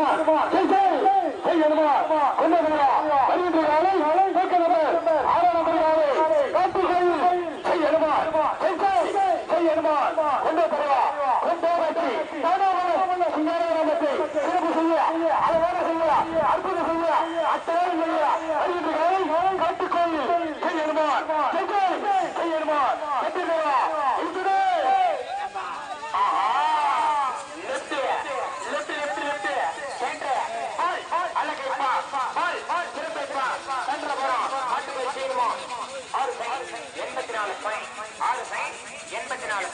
எனுமார் செய் செய் செய் எனுமார் கொண்டு வருவா வருகின்ற காலை தூக்க நபர் ஆறாம் நம்பர் காலை காட்டு கோயில் செய் எனுமார் செய் செய் செய் எனுமார் சிறப்பு செய்ய அழகான செய்ய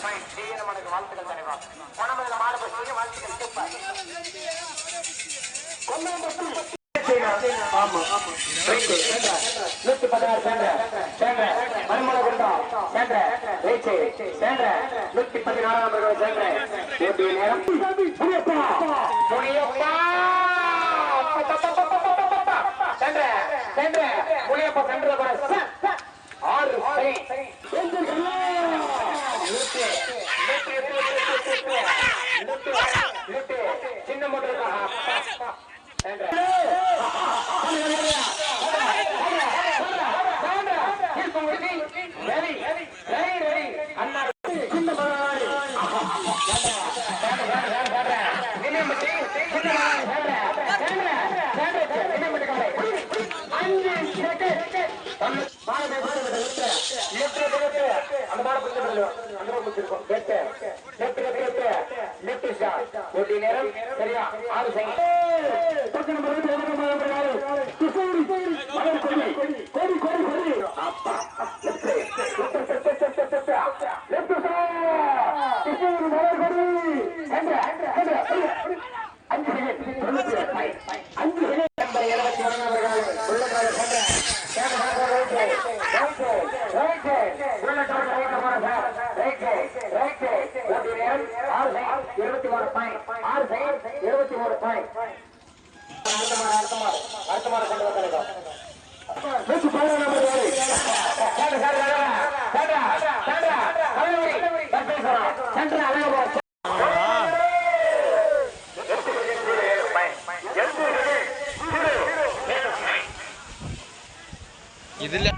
வாழ்த்துக்கள் தலைவா பணமதில் மாடு வாழ்த்துக்கள் நூத்தி பதினாறு சேன்ற சேன்ற குண்டம் சேன்ற சேன்ற நூத்தி பதினாறாம் சேன்ற போட்டிய நேரம் சென்ற சென்ற முனியப்பா சென்ற கூட சின்ன மோட்டர் போட்டி நேரம். சரியா? ஆறு செகண்ட் நம்பர் வீட்டு நம்பர் நம்பர் யாரு கிருஷ்ணகிரி மலர் கொடி. கொடி கொடி அப்பா. கிருஷ்ணகிரி மலர் கொடி. அஞ்சு அஞ்சு நம்பர் இருபத்தி ஒன்றாவது உள்ளக்கால சென்ற மூணு பாயிண்ட் ஆறு செகண்ட் இருபத்தி மூணு பாயிண்ட் அடுத்த மாடு அடுத்த மாடு அடுத்த மாடு கொண்டு வந்தாங்க நூற்றி நம்பர் சார் சென்ட்ரல் அழகபுரம் இதுல